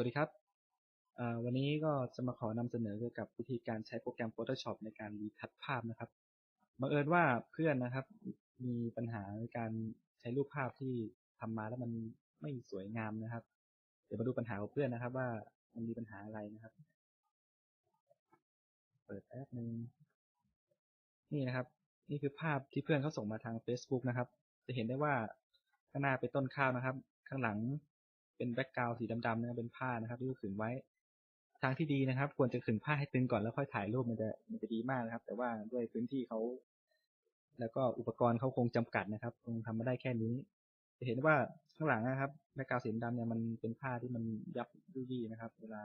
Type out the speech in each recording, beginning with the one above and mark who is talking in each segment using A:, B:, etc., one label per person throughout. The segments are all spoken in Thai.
A: วัสดีครับ วันนี้ก็จะมาขอนำเสนอเกี่ยวกับวิธีการใช้โปรแกรม Photoshop ในการรีทัชภาพนะครับ บังเอิญว่าเพื่อนนะครับ มีปัญหาในการใช้รูปภาพที่ทำมาแล้วมันไม่สวยงามนะครับ เดี๋ยวมาดูปัญหาของเพื่อนนะครับ ว่ามันมีปัญหาอะไรนะครับ เปิดแอปหนึ่งนี่นะครับ นี่คือภาพที่เพื่อนเขาส่งมาทาง Facebook นะครับ จะเห็นได้ว่าข้างหน้าเป็นต้นข้าวนะครับ ข้างหลัง เป็นแบ็กกราวสีดำๆนะเป็นผ้านะครับที่ขึงไว้ ทางที่ดีนะครับ ควรจะขึงผ้าให้ตึงก่อนแล้วค่อยถ่ายรูปมันจะมันจะดีมากนะครับ แต่ว่าด้วยพื้นที่เขาแล้วก็อุปกรณ์เขาคงจำกัดนะครับ คงทำมาได้แค่นี้ จะเห็นว่าข้างหลังนะครับแบ็กกราวสีดำเนี่ยมันเป็นผ้าที่มันยับยุยี่นะครับ เวลา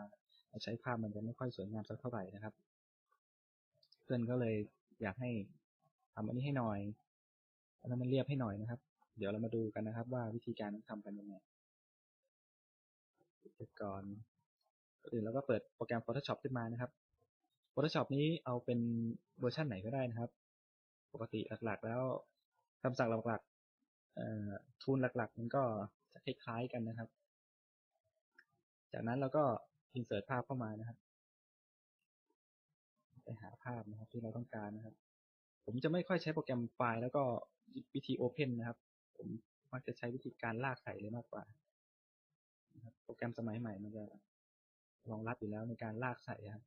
A: ใช้ภาพมันจะไม่ค่อยสวยงามสักเท่าไหร่นะครับ เพื่อนก็เลยอยากให้ทำอันนี้ให้หน่อยแล้วมันเรียบให้หน่อยนะครับ เดี๋ยวเรามาดูกันนะครับ ว่าวิธีการทำกันยังไง เสร็จก่อนอื่นแล้วก็เปิดโปรแกรม Photoshop ขึ้นมานะครับ Photoshop นี้เอาเป็นเวอร์ชันไหนก็ได้นะครับ ปกติหลักๆแล้วคำสั่งหลักๆทูลหลักๆ มันก็จะคล้ายๆกันนะครับ จากนั้นเราก็ insert ภาพเข้ามานะครับ ไปหาภาพนะครับที่เราต้องการนะครับ ผมจะไม่ค่อยใช้โปรแกรมไฟล์แล้วก็วิธี Open นะครับ ผมมักจะใช้วิธีการลากใส่เลยมากกว่า โปรแกรมสมัยใหม่มันจะรองรับอยู่แล้วในการลากใส่ครับ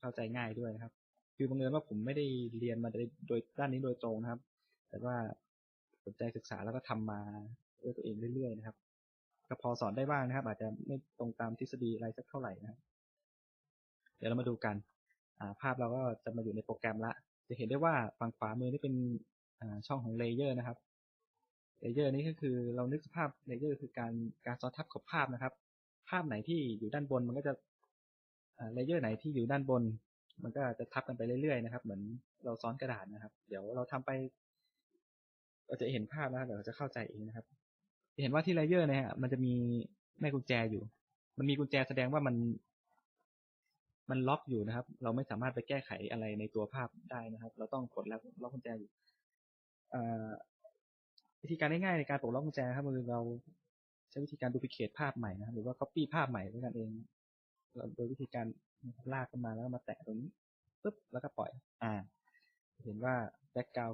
A: เข้าใจง่ายด้วยนะครับ คือบังเอิญว่าผมไม่ได้เรียนมาโดยด้านนี้โดยตรงนะครับ แต่ว่าสนใจศึกษาแล้วก็ทำมาด้วยตัวเองเรื่อยๆนะครับก็พอสอนได้บ้างนะครับ อาจจะไม่ตรงตามทฤษฎีอะไรสักเท่าไหร่นะครับ เดี๋ยวเรามาดูกันภาพเราก็จะมาอยู่ในโปรแกรมละ จะเห็นได้ว่าฝั่งขวามือนี่เป็นช่องของเลเยอร์นะครับ เลเยอร์นี้ก็คือเรานึกสภาพเลเยอร์คือการการซ้อนทับของภาพนะครับ ภาพไหนที่อยู่ด้านบนมันก็จะเลเยอร์ไหนที่อยู่ด้านบน มันก็จะทับกันไปเรื่อยๆนะครับ เหมือนเราซ้อนกระดาษนะครับ เดี๋ยวเราทำไป เราจะเห็นภาพนะเดี๋ยวเราจะเข้าใจเองนะครับ เห็นว่าที่เลเยอร์เนี่ยมันจะมีแม่กุญแจอยู่ มันมีกุญแจแสดงว่ามัน มันล็อกอยู่นะครับ เราไม่สามารถไปแก้ไขอะไรในตัวภาพได้นะครับ เราต้องกดแล้วล็อกกุญแจอยู่ วิธีการง่ายๆในการปลดล็อกกุญแจครับคือเราใช้วิธีการดูพิเคทภาพใหม่นะครับหรือว่า copy ภาพใหม่ด้วยกันเองเราโดยวิธีการลากขึ้นมาแล้วมาแตะตรงนี้ปึ๊บแล้วก็ปล่อย อ่า เห็นว่าแบ็กกราว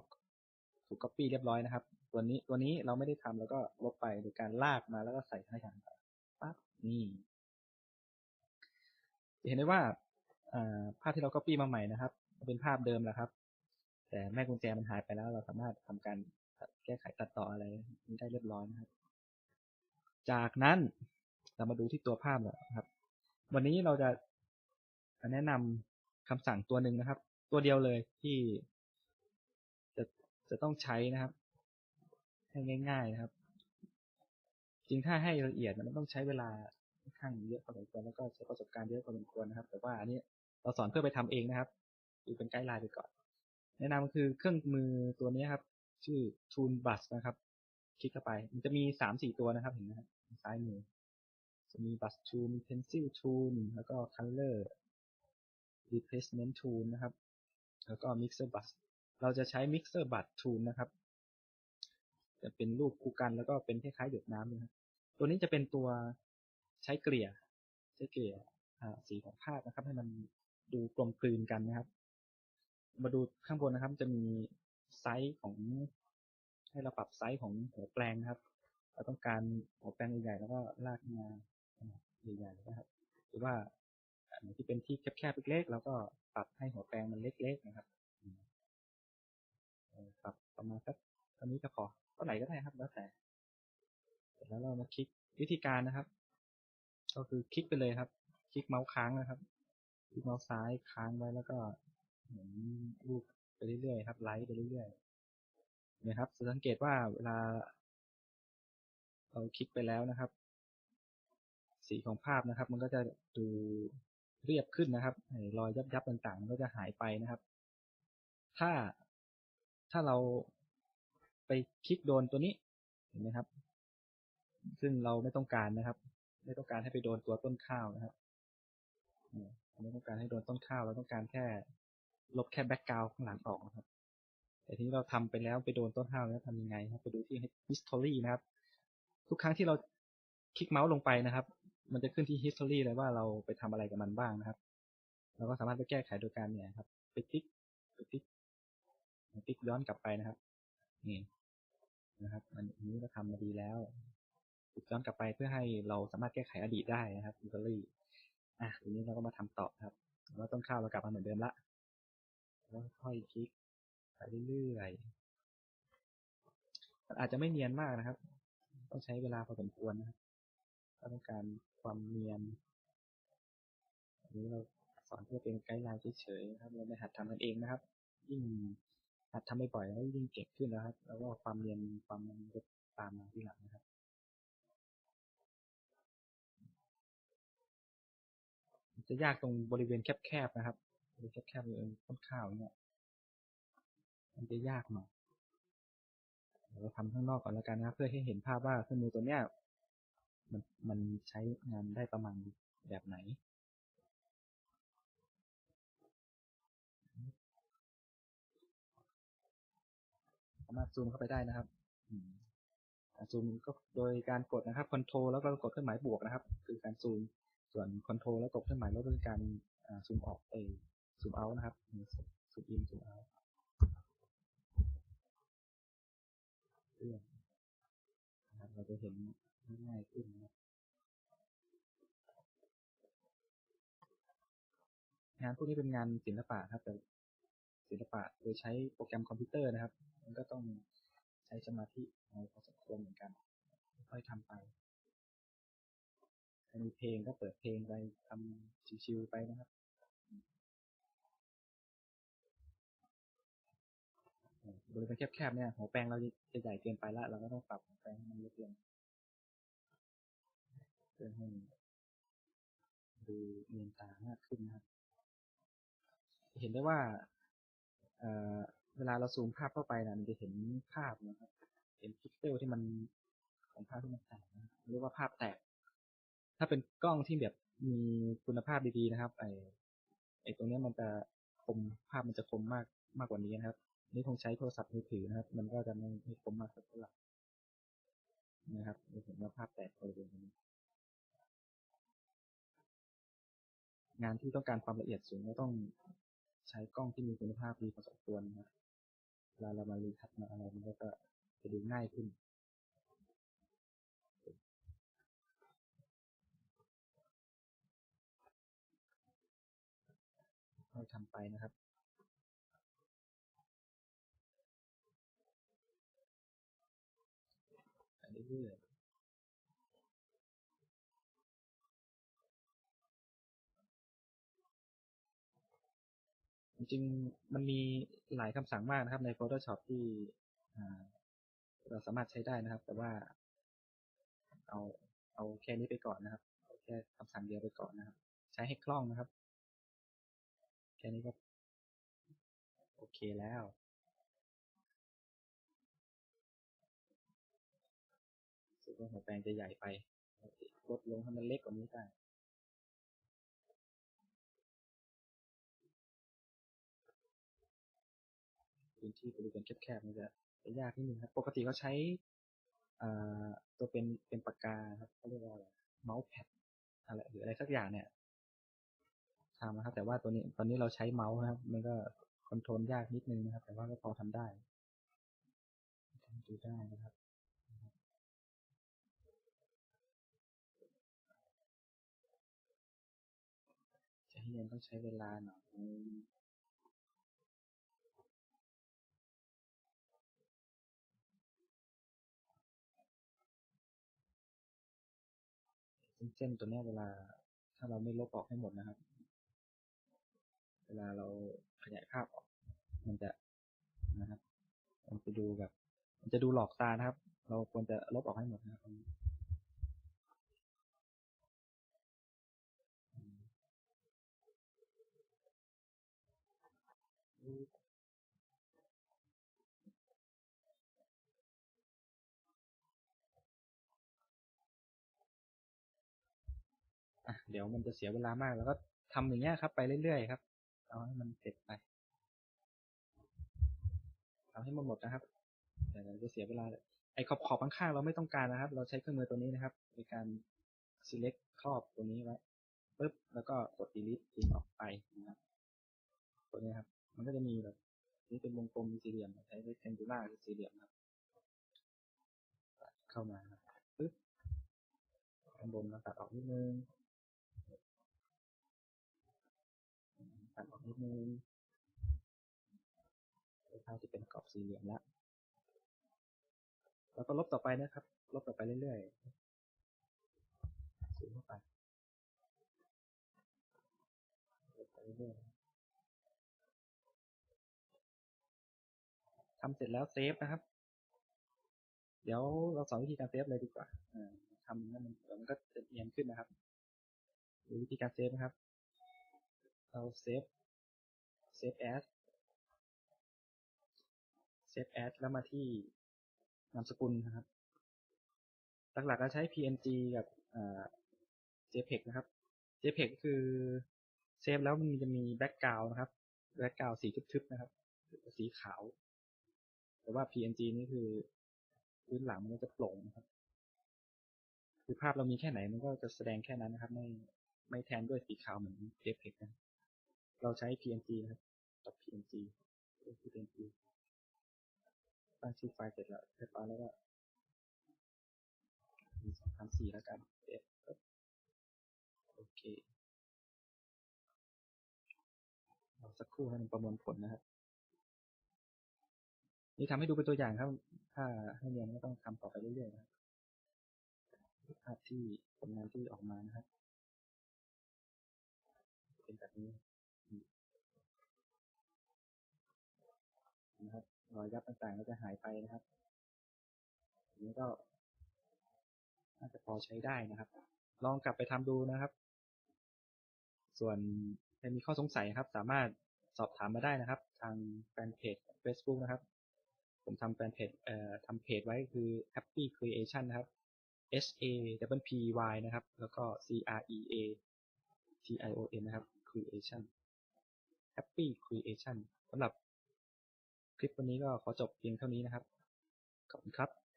A: ถูก copy เรียบร้อยนะครับ ตัวนี้ตัวนี้เราไม่ได้ทำแล้วก็ลบไปโดยการลากมาแล้วก็ใส่ให้ทางปั๊บนี่เห็นได้ว่าภาพที่เรา copy มาใหม่นะครับเป็นภาพเดิมแหละครับ แต่แม่กุญแจมันหายไปแล้ว เราสามารถทำการ แก้ไขตัดต่ออะไรได้เรียบร้อยนะครับ จากนั้นเรามาดูที่ตัวภาพนะครับ วันนี้เราจะแนะนำคำสั่งตัวหนึ่งนะครับ ตัวเดียวเลยที่จะจะต้องใช้นะครับ ให้ง่าย ๆนะครับ จริงถ้าให้ละเอียดมันต้องใช้เวลาค่อนข้างเยอะพอสมควรแล้วก็ใช้ประสบการณ์เยอะพอสมควรนะครับ แต่ว่าอันนี้เราสอนเพื่อไปทำเองนะครับดูเป็นไกด์ไลน์ไปก่อน แนะนำคือเครื่องมือตัวนี้ครับ ชื่อ Tool Bus นะครับ คลิกเข้าไป มันจะมีสามสี่ตัวนะครับเห็นไหมครับซ้ายมือจะมี Bus Tool มี Pencil Tool แล้วก็ Color Replacement Tool นะครับ แล้วก็ Mixer Bus เราจะใช้ Mixer Bus Tool นะครับ จะเป็นรูปคู่กันแล้วก็เป็นคล้ายๆหยดน้ำนะครับ ตัวนี้จะเป็นตัวใช้เกลี่ย ใช้เกลี่ยสีของภาพนะครับ ให้มันดูกลมกลืนกันนะครับ มาดูข้างบนนะครับ จะมี ไซส์ของ ให้เราปรับไซส์ของหัวแปลงครับ เราต้องการหัวแปลงใหญ่ๆแล้วก็ลากมาใหญ่ๆนะครับ หรือว่าอันที่เป็นที่แคบๆเล็กๆเราก็ปรับให้หัวแปลงมันเล็ก ๆ นะครับปรับประมาณสักตอนนี้ก็พอเท่าไหร่ก็ได้ครับ แล้วแต่แล้วเรามาคลิกวิธีการนะครับ ก็คือคลิกไปเลยครับ คลิกเมาส์ค้างนะครับ คลิกเมาส์ซ้ายค้างไว้แล้วก็เหมือนรูป ไปเรื่อยๆครับไลท์ไปเรื่อยๆนะครับสังเกตว่าเวลา เราคลิกไปแล้วนะครับ สีของภาพนะครับ มันก็จะดูเรียบขึ้นนะครับรอยยับๆต่างๆ มันก็จะหายไปนะครับ ถ้าถ้าเราไปคลิกโดนตัวนี้เห็นไหมครับ ซึ่งเราไม่ต้องการนะครับ ไม่ต้องการให้ไปโดนตัวต้นข้าวนะครับไม่ต้องการให้โดนต้นข้าวเราต้องการแค่ ลบแค่แบ็กกราวด์ข้างหลังออกนะครับ แต่ทีนี้เราทำไปแล้วไปโดนต้นข้าวแล้วทำยังไงครับ ไปดูที่ history นะครับ ทุกครั้งที่เราคลิกเมาส์ลงไปนะครับ มันจะขึ้นที่ history เลยว่าเราไปทำอะไรกับมันบ้างนะครับเราก็สามารถไปแก้ไขโดยการเนี่ยครับ ไปติ๊กไปติ๊กติ๊กย้อนกลับไปนะครับ นี่นะครับ อันนี้เราทำมาดีแล้วติ๊กย้อนกลับไปเพื่อให้เราสามารถแก้ไขอดีตได้นะครับ history อะทีนี้เราก็มาทำต่อครับว่าต้นข้าวเรากลับมาเหมือนเดิมละ แล้วค่อยคลิกไปเรื่อยๆมันอาจจะไม่เนียนมากนะครับ ต้องใช้เวลาพอสมควรนะครับต้องการความเนียนอันนี้เราสอนเพื่อเป็นไกด์ไลน์เฉยๆนะครับเราไม่หัดทำกันเองนะครับ ยิ่งหัดทำบ่อยๆแล้วยิ่งเก่งขึ้นนะครับ แล้วก็ความเนียนความมันจะตามมาที่หลังนะครับจะยากตรงบริเวณแคบๆนะครับ บริเวณแคบๆบริเวณต้นข้าวเนี่ย มันจะยากหน่อยเราทำข้างนอกก่อนแล้วกันนะครับเพื่อให้เห็นภาพว่าเครื่องมือตัวเนี้ยมันมันใช้งานได้ประมาณแบบไหนสามารถซูมเข้าไปได้นะครับซูมก็โดยการกดนะครับคอนโทรลแล้วก็กดเครื่องหมายบวกนะครับ คือการซูม ส่วนคอนโทรลแล้วกดเครื่องหมายลบคือการซูมออกเอง ซูมเอานะครับซูมอินซูมเอาเรื่องนะครับเราจะเห็นง่ายขึ้นนะครับงานพวกนี้เป็นงานศิลปะครับ แต่ศิลปะโดยใช้โปรแกรมคอมพิวเตอร์นะครับ มันก็ต้องใช้สมาธิพอสมควรเหมือนกัน ค่อยทำไปถ้ามีเพลงก็เปิดเพลงไปทำชิวๆไปนะครับ ริเวณแคบๆเนี่ยหัวแปลงเราจะใหญ่เกินไปแล้วเราก็ต้องปรับหัวแปลงให้มันเล็กลงเพื่อให้ดูเนียนตามากขึ้นนะครับ เห็นได้ว่าเวลาเราซูมภาพเข้าไปนะมันจะเห็นภาพนะครับ เห็นพิกเซลที่มันของภาพที่มันแตกนะเรียกว่าภาพแตก ถ้าเป็นกล้องที่แบบมีคุณภาพดีๆนะครับ ไอไอตรงนี้มันจะคมภาพมันจะคมมากมากกว่านี้นะครับ นี่คงใช้โทรศัพท์มือถือนะครับ มันก็จะไม่ไม่คมมากสักเท่าไหร่นะครับจะเห็นว่าภาพแตกบริเวณนี้งานที่ต้องการความละเอียดสูงก็ต้องใช้กล้องที่มีคุณภาพดีพอสมควรนะครับเวลาเรามารีทัชมาอะไรมันก็จะดูง่ายขึ้นค่อยทำไปนะครับ เรื่อยจริงมันมีหลายคำสั่งมากนะครับใน Photoshop ที่เราสามารถใช้ได้นะครับ แต่ว่าเอาเอาแค่นี้ไปก่อนนะครับเอาแค่คำสั่งเดียวไปก่อนนะครับ ใช้ให้คล่องนะครับ แค่นี้ก็โอเคแล้ว ว่าหัวแปลงจะใหญ่ไปลดลงให้มันเล็กกว่านี้ได้พื้นที่บริเวณแคบๆมันจะยากนิดนึงครับ ปกติเขาใช้ตัวเป็นเป็นปากกาครับเขาเรียกว่าอะไรเมาส์แพดอะไรหรืออะไรสักอย่างเนี่ยทำนะครับ แต่ว่าตัวนี้ตอนนี้เราใช้เมาส์นะครับ มันก็คอนโทรลยากนิดนึงนะครับ แต่ว่าก็พอทำได้ทำดูได้นะครับ เรียนต้องใช้เวลาหน่อยเส้นตัวนี้เวลาถ้าเราไม่ลบออกให้หมดนะครับ เวลาเราขยายภาพออก มันจะนะครับ มันจะดูแบบ มันจะดูหลอกตานะครับ เราควรจะลบออกให้หมดนะครับ เดี๋ยวมันจะเสียเวลามากแล้วก็ทำอย่างเงี้ยครับ ไปเรื่อยๆครับ เอาให้มันเสร็จไปทำให้มันหมดนะครับแต่เราจะเสียเวลาไอ้ขอบขอบข้างๆเราไม่ต้องการนะครับ เราใช้เครื่องมือตัวนี้นะครับในการ select ครอบตัวนี้ไว้ปึ๊บแล้วก็กด delete ทิ้งออกไปนะครับตัวนี้ครับ มันก็จะมีแบบนี่เป็นวงกลมมีสี่เหลี่ยมใช้ rectangular คือสี่เหลี่ยมครับ เข้ามาปึ๊บข้างบนเราตัดออกนิดนึง ตัดออกนิดนึงเท่าที่เป็นกรอบสี่เหลี่ยมแล้วแล้วก็ลบต่อไปนะครับ ลบต่อไปเรื่อยๆสูงเข้าไปลบไปเรื่อยๆทำเสร็จแล้วเซฟนะครับ เดี๋ยวเราสอนวิธีการเซฟเลยดีกว่าทำนั่นเดี๋ยวมันก็จะเอียงขึ้นนะครับวิธีการเซฟนะครับ เราเซฟเซฟแอสเซฟแอสแล้วมาที่นามสกุลนะครับ หลักๆเราใช้ PNG กับ JPEG นะครับ JPEG คือเซฟแล้วมันจะมีแบ็กกราวนะครับแบ็กกราวสีทึบๆนะครับ สีขาว แต่ว่า PNG นี่คือพื้นหลังมันก็จะโปร่งนะครับ คือภาพเรามีแค่ไหนมันก็จะแสดงแค่นั้นนะครับ ไม่ไม่แทนด้วยสีขาวเหมือน JPEG นะ เราใช้ PNG นะครับกับ PNG PNG ตั้งชื่อไฟล์เสร็จแล้วเรียบร้อยแล้วก็มีสองพันสี่แล้วกันเอฟโอเคเราสักครู่ให้มันประมวลผลนะครับ นี่ทำให้ดูเป็นตัวอย่างครับ ถ้าให้เรียนก็ต้องทำต่อไปเรื่อยๆนะครับภาพที่ผลงานที่ออกมานะครับ เป็นแบบนี้ รอยยับต่างๆก็จะหายไปนะครับนี้ก็น่าจะพอใช้ได้นะครับ ลองกลับไปทำดูนะครับ ส่วนใครมีข้อสงสัยครับ สามารถสอบถามมาได้นะครับ ทางแฟนเพจ Facebook นะครับ ผมทำแฟนเพจเอ่อทำเพจไว้คือ Happy Creation นะครับ H A W P Y นะครับ แล้วก็ C R E A T I O N นะครับ Creation Happy Creation สำหรับ คลิปวันนี้ก็ขอจบเพียงเท่านี้นะครับ ขอบคุณครับ